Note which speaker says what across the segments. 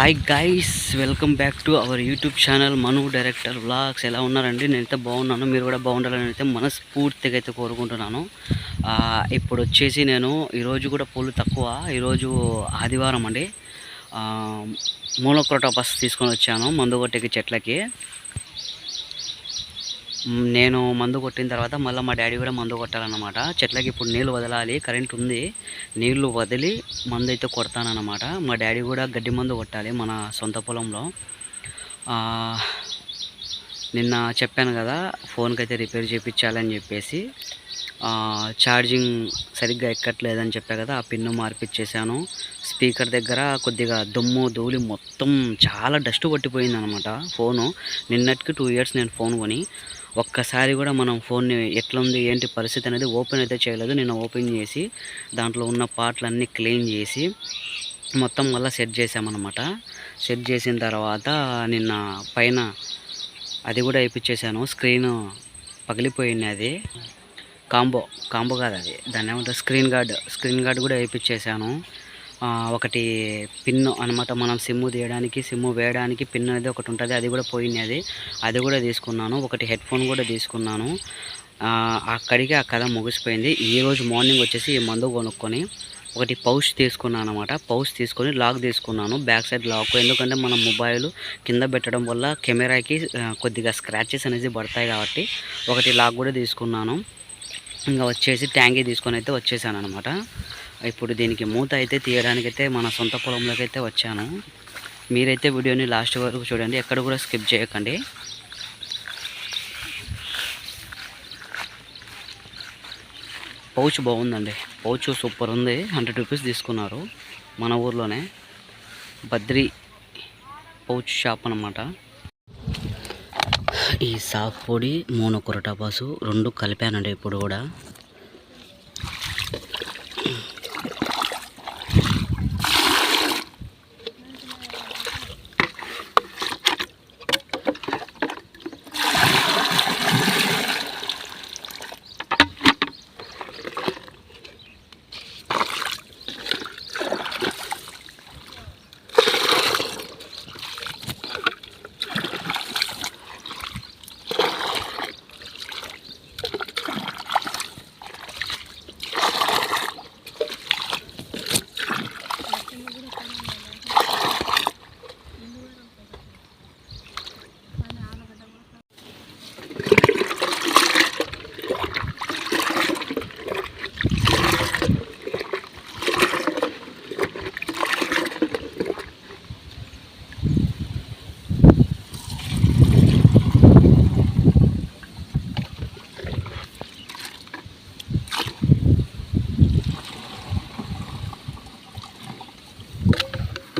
Speaker 1: Hi guys welcome back to our YouTube channel Manu director vlogs ఎలా ఉన్నారండి? నేనైతే బాగున్నాను. మీరు కూడా బాగుండాలని అయితే మనస్ఫూర్తిగా అయితే కోరుకుంటున్నాను. ఇప్పుడు వచ్చేసి నేను ఈరోజు కూడా పూలు తక్కువ. ఈరోజు ఆదివారం అండి. మోనోక్రోటోపస్ తీసుకొని వచ్చాను. మందు కొట్టేకి చెట్లకి. నేను మందు కొట్టిన తర్వాత మళ్ళీ మా డాడీ కూడా మందు కొట్టాలన్నమాట. చెట్లకి ఇప్పుడు నీళ్ళు వదలాలి కరెంట్ ఉంది నీళ్ళు వదిలి మందు అయితే కొడతానన్నమాట. మా డాడీ కూడా గడ్డి మందు కొట్టాలి మన సొంత పొలంలో. నిన్న చెప్పాను కదా ఫోన్కి అయితే రిపేర్ చేయించాలని చెప్పేసి ఛార్జింగ్ సరిగ్గా ఎక్కట్లేదని చెప్పా కదా ఆ పిన్ను మార్పిచ్చేసాను. స్పీకర్ దగ్గర కొద్దిగా దుమ్ము ధూళి మొత్తం చాలా డస్ట్ పట్టిపోయింది అనమాట ఫోను. నిన్నటికి టూ ఇయర్స్ నేను ఫోన్ కొని ఒక్కసారి కూడా మనం ఫోన్ని ఎట్లా ఉంది ఏంటి పరిస్థితి అనేది ఓపెన్ అయితే చేయలేదు. నేను ఓపెన్ చేసి దాంట్లో ఉన్న పార్ట్లన్నీ క్లీన్ చేసి మొత్తం మళ్ళీ సెట్ చేసామన్నమాట సెట్ చేసిన తర్వాత నిన్న పైన అది కూడా వేయించేసాను స్క్రీన్ పగిలిపోయింది అది. కాంబో కాంబో కాదు అది. దాన్ని ఏమంటారు? స్క్రీన్ గార్డ్ స్క్రీన్ గార్డ్ కూడా వేయించేసాను ఒకటి పిన్ను అనమాట మనం సిమ్ము తీయడానికి సిమ్ వేయడానికి పిన్ అనేది ఒకటి ఉంటుంది. అది కూడా పోయింది అది. అది కూడా తీసుకున్నాను. ఒకటి హెడ్ ఫోన్ కూడా తీసుకున్నాను. అక్కడికి ఆ కథ ముగిసిపోయింది. ఈరోజు మార్నింగ్ వచ్చేసి ఈ మందు కొనుక్కొని ఒకటి పౌచ్ తీసుకున్నాను అనమాట పౌచ్ తీసుకొని లాక్ తీసుకున్నాను. Back side lock. ఎందుకంటే మన మొబైల్ కింద పెట్టడం వల్ల కెమెరాకి కొద్దిగా స్క్రాచెస్ అనేది పడతాయి కాబట్టి ఒకటి లాక్ కూడా తీసుకున్నాను. ఇంకా వచ్చేసి ట్యాంకీ తీసుకొని అయితే వచ్చేసాను అనమాట ఇప్పుడు దీనికి మూత అయితే తీయడానికైతే మన సొంత పొలంలోకి అయితే వచ్చాను. మీరైతే వీడియోని లాస్ట్ వరకు చూడండి. ఎక్కడ కూడా స్కిప్ చేయకండి. పౌచ్ బాగుందండి. పౌచ్ సూపర్ ఉంది. హండ్రెడ్ రూపీస్ తీసుకున్నారు మన ఊర్లోనే. బద్రి పౌచ్ షాప్ అన్నమాట. ఈ సాఫ్ పొడి మోనొకొరటాపాసు రెండు కలిపానండి ఇప్పుడు కూడా.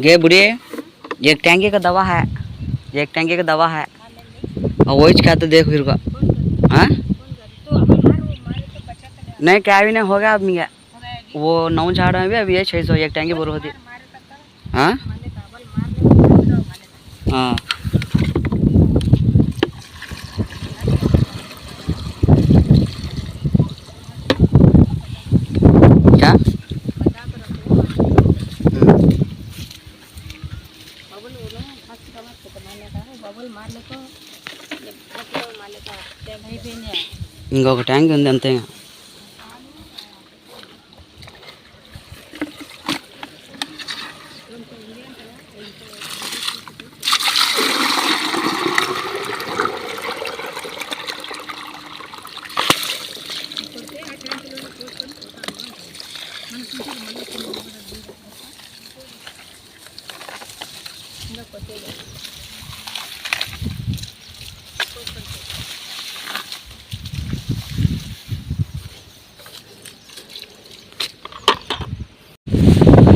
Speaker 1: गे बुढ़ी एक टैंकी का दवा है एक टैंकी का दवा है। और वही खाते देख फिर का हाँ? नहीं क्या भी नहीं, हो गया मिया वो नौ झाड़ में भी अभी है छः सौ, एक टैंकी बोर होती। हाँ? हाँ। ఇంకొక ట్యాంక్ ఉంది అంతే ఇంకా.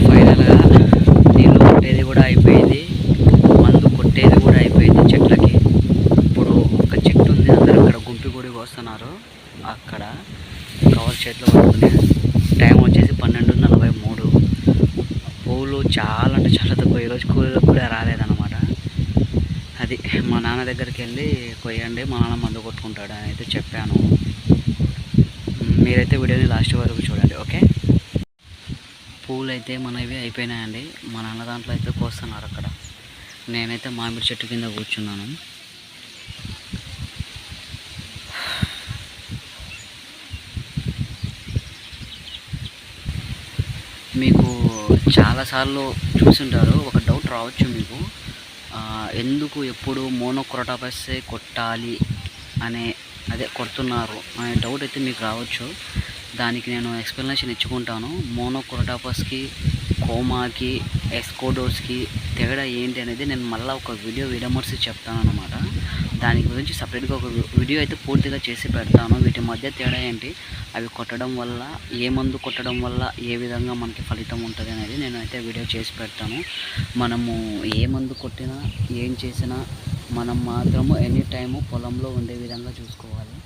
Speaker 1: ఫైనల్గా నీళ్ళు కొట్టేది కూడా అయిపోయింది మందు కొట్టేది కూడా అయిపోయింది చెట్లకి ఇప్పుడు ఒక చెట్టు ఉంది అందరూ ఇక్కడ గుంపి గుడి వస్తున్నారు అక్కడ కవర్ చేతిలో పడుతుంది టైం వచ్చేసి పన్నెండు నలభై మూడు పువ్వులు చాలా అంటే చాలా తక్కువ ఈరోజు కూలీలకు కూడా రాలేదన్నమాట అది మా నాన్న దగ్గరికి వెళ్ళి కొయ్యండి మా నాన్న మందు కొట్టుకుంటాడు అని అయితే చెప్పాను. మీరైతే వీడియోని లాస్ట్ వరకు చూడండి ఓకే? పూలు అయితే మనవి అయిపోయినాయండి. మా నాన్న దాంట్లో అయితే కోస్తున్నారు అక్కడ. నేనైతే మామిడి చెట్టు కింద కూర్చున్నాను. మీకు చాలాసార్లు చూసుంటారు ఒక డౌట్ రావచ్చు మీకు. ఎందుకు ఎప్పుడు మోనోక్రోటాపస్సే కొట్టాలి అనే అదే కొడుతున్నారు అనే డౌట్ అయితే మీకు రావచ్చు. దానికి నేను ఎక్స్ప్లెనేషన్ ఇచ్చుకుంటాను. మోనోక్రోటాపస్కి కోమాకి ఎస్కోడోస్కి తేడా ఏంటి అనేది నేను మళ్ళీ ఒక వీడియో విడమర్సి చెప్తాను అనమాట దాని గురించి సపరేట్గా ఒక వీడియో అయితే పూర్తిగా చేసి పెడతాను. వీటి మధ్య తేడా ఏంటి? అవి కొట్టడం వల్ల ఏ మందు కొట్టడం వల్ల ఏ విధంగా మనకి ఫలితం ఉంటుంది అనేది నేను అయితే వీడియో చేసి పెడతాను. మనము ఏ మందు కొట్టినా ఏం చేసినా మనం మాత్రము ఎనీ టైము పొలంలో ఉండే విధంగా చూసుకోవాలి.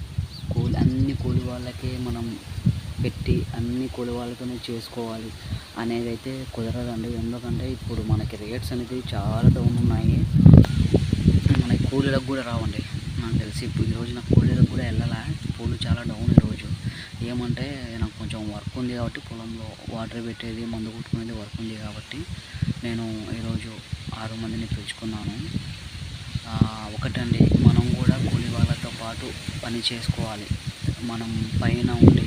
Speaker 1: కూలి అన్ని కూలి వాళ్ళకే మనం పెట్టి అన్ని కూలి వాళ్ళతోనే చేసుకోవాలి అనేది అయితే కుదరదండి. ఎందుకంటే ఇప్పుడు మనకి రేట్స్ అనేది చాలా డౌన్ ఉన్నాయి. మనకి కూలీలకు కూడా రావండి. నాకు తెలిసి ఇప్పుడు ఈరోజు నాకు కూలీలకు కూడా వెళ్ళాలా? పూలు చాలా డౌన్ ఈరోజు ఏమంటే నాకు కొంచెం వర్క్ ఉంది కాబట్టి పొలంలో వాటర్ పెట్టేది మందు కొట్టుకునేది వర్క్ ఉంది కాబట్టి నేను ఈరోజు ఆరు మందిని పిలుచుకున్నాను. ఒకటండి మనం కూడా కూలి వాళ్ళతో పాటు పని చేసుకోవాలి. మనం పైన ఉండి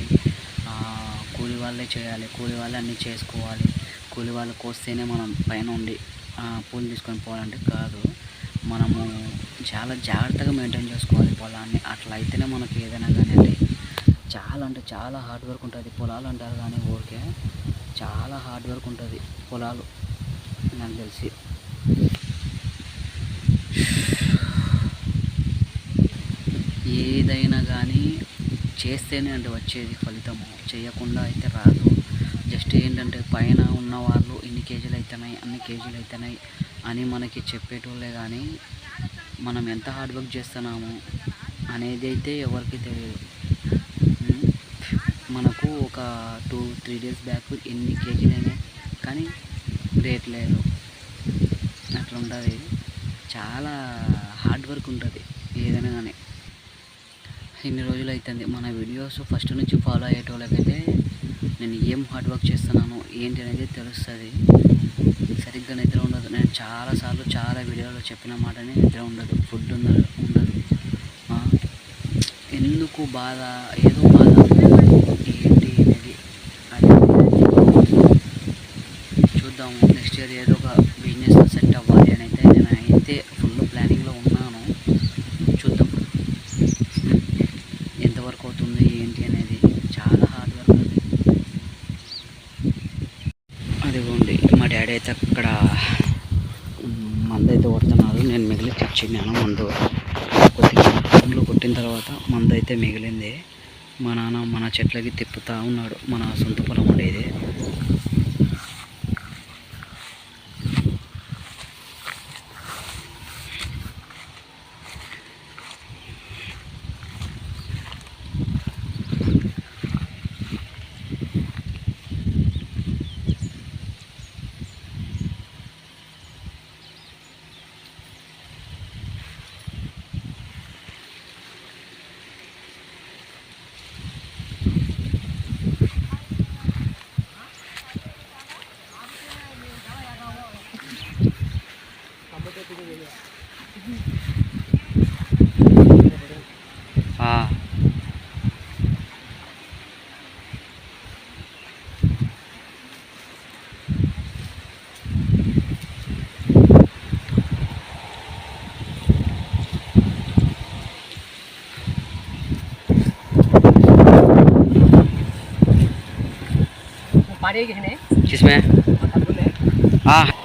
Speaker 1: కూలి వాళ్ళే చేయాలి. కూలి వాళ్ళే అన్నీ చేసుకోవాలి. కూలి వాళ్ళకి కోస్తేనే మనం పైన ఉండి పూలు తీసుకొని పోవాలంటే కాదు. మనము చాలా జాగ్రత్తగా మెయింటైన్ చేసుకోవాలి పొలాన్ని. అట్లా అయితేనే మనకి ఏదైనా కానీ చాలా అంటే చాలా హార్డ్ వర్క్ ఉంటుంది. పొలాలు అంటారు కానీ ఊరికే చాలా హార్డ్ వర్క్ ఉంటుంది పొలాలు. నాకు తెలిసి. ఏదైనా కానీ చేస్తేనే అంటే వచ్చేది ఫలితము చేయకుండా అయితే రాదు. జస్ట్ ఏంటంటే పైన ఉన్న వాళ్ళు ఇన్ని కేజీలు అవుతున్నాయి అన్ని కేజీలు అవుతున్నాయి అని మనకి చెప్పేటోళ్ళే కానీ మనం ఎంత హార్డ్ వర్క్ చేస్తున్నాము అనేది అయితే ఎవరికి తెలియదు. మనకు ఒక టూ త్రీ డేస్ బ్యాక్ ఎన్ని కేజీలు అయినాయి కానీ రేట్ లేదు. అట్లా ఉంటుంది. చాలా హార్డ్ వర్క్ ఉంటుంది ఏదైనా కానీ. ఇన్ని రోజులు అవుతుంది మన వీడియోస్ ఫస్ట్ నుంచి ఫాలో అయ్యేటోళ్ళకైతే నేను ఏం హార్డ్ వర్క్ చేస్తున్నాను ఏంటి అనేది తెలుస్తుంది. సరిగ్గా నిద్ర ఉండదు. నేను చాలాసార్లు చాలా వీడియోలో చెప్పిన మాటనే నిద్ర ఉండదు. ఫుడ్ ఉండదు ఉండదు. ఎందుకు బాధ? ఏదో బాధ ఏంటి అనేది అది చూద్దాము ఏదో ఒక బిజినెస్ సెట్ అవ్వాలి అని అయితే నేను అయితే ఫుల్ ప్లానింగ్లో ఉన్నాను. చూద్దాం. ఎంతవరకు అవుతుంది ఏంటి అనేది చాలా హార్డ్ వర్క్ అది. అదిగోండి మా డాడీ అయితే అక్కడ మందు అయితే కొడుతున్నారు. నేను మిగిలి తెచ్చిన్నాను మందు. కొద్దిగా కొట్టిన తర్వాత మందు అయితే మిగిలింది. మా నాన్న మన చెట్లకి తిప్పుతా ఉన్నాడు. మన సొంత పొలం ఉండేది
Speaker 2: हमारे गहने।
Speaker 1: किसमें? हाँ।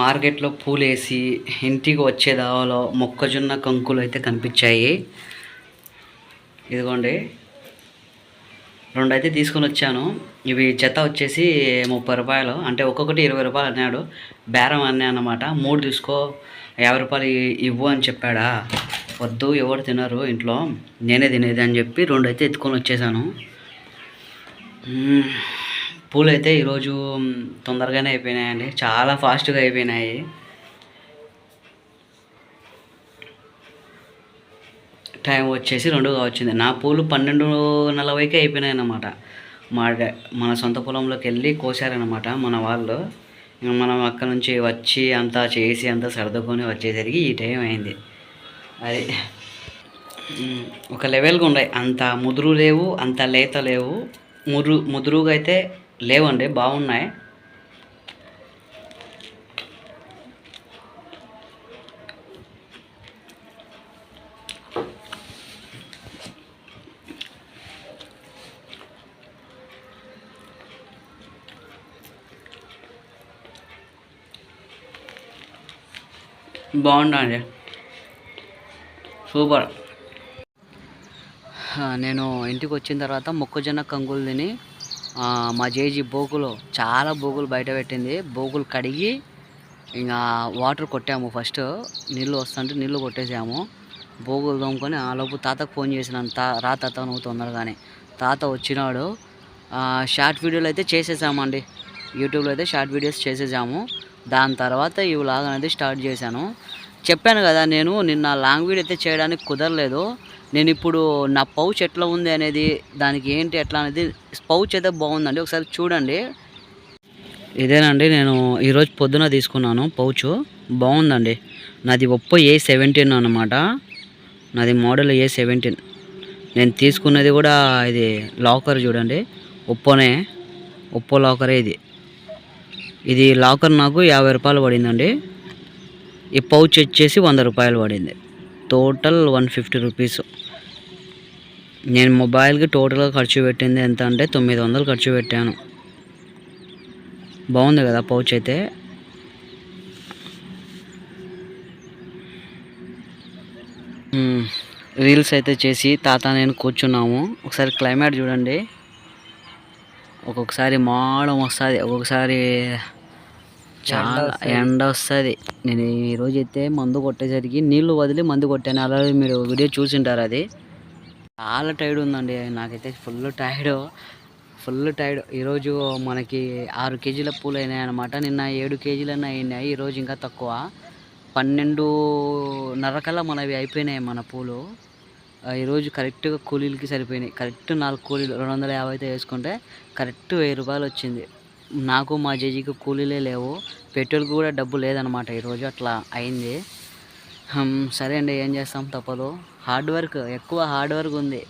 Speaker 1: మార్కెట్లో పూలేసి ఇంటికి వచ్చే దావలో మొక్కజొన్న కంకులు అయితే కనిపించాయి. ఇదిగోండి. రెండు అయితే తీసుకొని వచ్చాను. ఇవి జత వచ్చేసి ముప్పై రూపాయలు. అంటే ఒక్కొక్కటి ఇరవై రూపాయలు అన్నాడు. బేరం అన్నా అన్నమాట. మూడు తీసుకో యాభై రూపాయలు ఇవ్వు అని చెప్పాడా. వద్దు ఎవరు తినరు ఇంట్లో. నేనే తినేది అని చెప్పి రెండు అయితే ఎత్తుకొని వచ్చేసాను. పూలు అయితే ఈరోజు తొందరగానే అయిపోయినాయండి. చాలా ఫాస్ట్గా అయిపోయినాయి. టైం వచ్చేసి రెండుగా వచ్చింది నా పూలు పన్నెండు నలభైకే అయిపోయినాయి అన్నమాట మా మన సొంత పొలంలోకి వెళ్ళి కోసారనమాట మన వాళ్ళు. మనం అక్కడ నుంచి వచ్చి అంతా చేసి అంతా సర్దుకొని వచ్చేసరికి ఈ టైం అయింది. అది ఒక లెవెల్గా ఉన్నాయి. అంత ముదురు లేవు అంత లేత లేవు. ముదురు ముదురుగా అయితే లేవండి బాగున్నాయి. బాగుండండి సూపర్. నేను ఇంటికి వచ్చిన తర్వాత మొక్కజొన్న కంకులు తిని మా జేజీ బోకులు చాలా బోకులు బయట పెట్టింది. బోకులు కడిగి ఇంకా వాటర్ కొట్టాము ఫస్ట్. నీళ్ళు వస్తుంటే నీళ్ళు కొట్టేసాము. బోగులు తోముకొని ఆ లోపు తాతకు ఫోన్ చేసినాను. తా రా తాత నువ్వు తొందరగానే. తాత వచ్చినాడు. షార్ట్ వీడియోలు అయితే చేసేసామండి. యూట్యూబ్లో అయితే షార్ట్ వీడియోస్ చేసేసాము. దాని తర్వాత ఈ వ్లాగ్ అనేది స్టార్ట్ చేశాను. చెప్పాను కదా నేను నిన్న లాంగ్ వీడియో అయితే చేయడానికి కుదరలేదు. నేను ఇప్పుడు నా పౌచ్ ఎట్లా ఉంది అనేది దానికి ఏంటి ఎట్లా అనేది పౌచ్ అయితే బాగుందండి. ఒకసారి చూడండి. ఇదేనండి నేను ఈరోజు పొద్దున తీసుకున్నాను పౌచ్. బాగుందండి. నాది ఒప్పో ఏ సెవెంటీన్ అనమాట నాది మోడల్ ఏ సెవెంటీన్. నేను తీసుకున్నది కూడా ఇది లాకర్ చూడండి. ఒప్పోనే ఒప్పో లాకరే ఇది. ఇది లాకర్ నాకు యాభై రూపాయలు పడిందండి. ఈ పౌచ్ వచ్చేసి వంద రూపాయలు పడింది. Total one fifty rupees. నేను మొబైల్కి టోటల్గా ఖర్చు పెట్టింది ఎంత అంటే తొమ్మిది వందలు ఖర్చు పెట్టాను. బాగుంది కదా పౌచ్ అయితే. రీల్స్ అయితే చేసి తాత నేను కూర్చున్నాము. ఒకసారి క్లైమేట్ చూడండి. ఒక్కొక్కసారి మాడం వస్తుంది ఒక్కొక్కసారి చాలా ఎండ వస్తుంది. నేను ఈరోజు అయితే మందు కొట్టేసరికి నీళ్ళు వదిలి మందు కొట్టాను. అలాగే మీరు వీడియో చూసింటారు అది. చాలా టైర్డ్ ఉందండి. నాకైతే ఫుల్ టైర్డ్ ఫుల్ టైర్డ్ ఈరోజు మనకి ఆరు కేజీల పూలు అయినాయి అనమాట నిన్న ఏడు కేజీలన్నా అయినాయి. ఈరోజు ఇంకా తక్కువ. పన్నెండున్నర కల్లా మనవి అయిపోయినాయి మన పూలు. ఈరోజు కరెక్ట్గా కూలీలకి సరిపోయినాయి. కరెక్ట్ నాలుగు కూలీలు. రెండు వందల యాభై అయితే వేసుకుంటే కరెక్ట్ వెయ్యి రూపాయలు వచ్చింది. నాకు మా జేజీకి కూలీలే లేవు. పెట్రోల్కి కూడా డబ్బు లేదనమాట ఈరోజు అట్లా అయింది. సరే అండి. ఏం చేస్తాం? తప్పదు. హార్డ్ వర్క్ ఎక్కువ హార్డ్ వర్క్ ఉంది.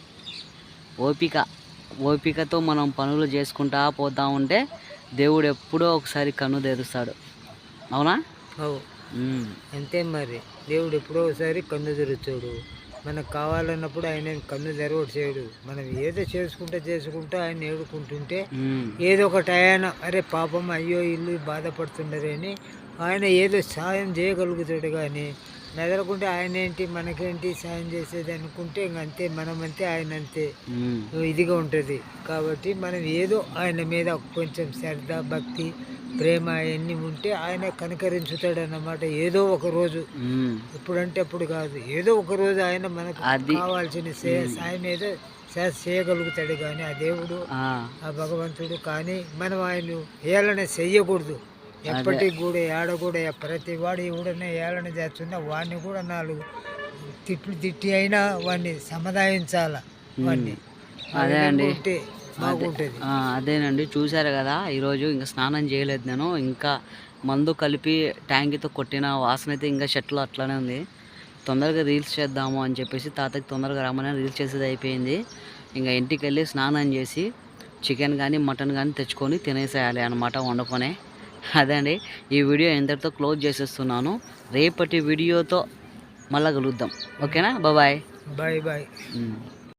Speaker 1: ఓపిక ఓపికతో మనం పనులు చేసుకుంటా పోతా ఉంటే దేవుడు ఎప్పుడో ఒకసారి కన్ను తెరుస్తాడు. అవునా.
Speaker 2: అంతే మరి. దేవుడు ఎప్పుడో ఒకసారి కన్ను తెరుస్తాడు. మనకు కావాలన్నప్పుడు ఆయన కన్ను తెరవడు చేయడు. మనం ఏదో చేసుకుంటా చేసుకుంటా ఆయన ఏడుకుంటుంటే. ఏదో ఒక టయాన అరే పాపం అయ్యో ఇల్లు బాధపడుతుండరని ఆయన ఏదో సాయం చేయగలుగుతాడు కానీ మెదలకుంటే ఆయన ఏంటి మనకేంటి సాయం చేసేది అనుకుంటే ఇంక అంతే మనం అంతే ఆయన అంతే. ఇదిగా ఉంటుంది. కాబట్టి మనం ఏదో ఆయన మీద కొంచెం శ్రద్ధ భక్తి ప్రేమ అవన్నీ ఉంటే ఆయన కనికరించుతాడు అన్నమాట ఏదో ఒక రోజు.
Speaker 1: మ్మ్.
Speaker 2: ఎప్పుడంటే అప్పుడు కాదు. ఏదో ఒక రోజు ఆయన మనకు కావాల్సిన సే- సాయం ఏదో చేయగలుగుతాడు. కానీ ఆ దేవుడు
Speaker 1: ఆ,
Speaker 2: ఆ భగవంతుడు కానీ మనం ఆయన ఏలన చెయ్యకూడదు ఎప్పటికి కూడా ఏడ కూడా ప్రతి వాడు ఎవడన్నా ఏలన చేస్తున్నా వాడిని కూడా నాలుగు తిట్లు తిట్టి అయినా వాడిని సమాధానించాల వాడిని
Speaker 1: అదే అండి.
Speaker 2: బాగుంటుంది.
Speaker 1: అదేనండి. చూశారు కదా ఈరోజు ఇంకా స్నానం చేయలేదు నేను. ఇంకా మందు కలిపి ట్యాంకీతో కొట్టిన వాసన అయితే ఇంకా షర్ట్లో అట్లానే ఉంది. తొందరగా రీల్స్ చేద్దాము అని చెప్పేసి తాతకి తొందరగా రమ్మని రీల్స్ చేసేది అయిపోయింది. ఇంకా ఇంటికి వెళ్ళి స్నానం చేసి చికెన్ కానీ మటన్ కానీ తెచ్చుకొని తినేసేయాలి అనమాట వండుకొని. అదే అండి ఈ వీడియో ఎంతటితో క్లోజ్ చేసేస్తున్నాను. రేపటి వీడియోతో మళ్ళా కలుద్దాం. ఓకేనా? Bye
Speaker 2: bye. Bye
Speaker 1: bye.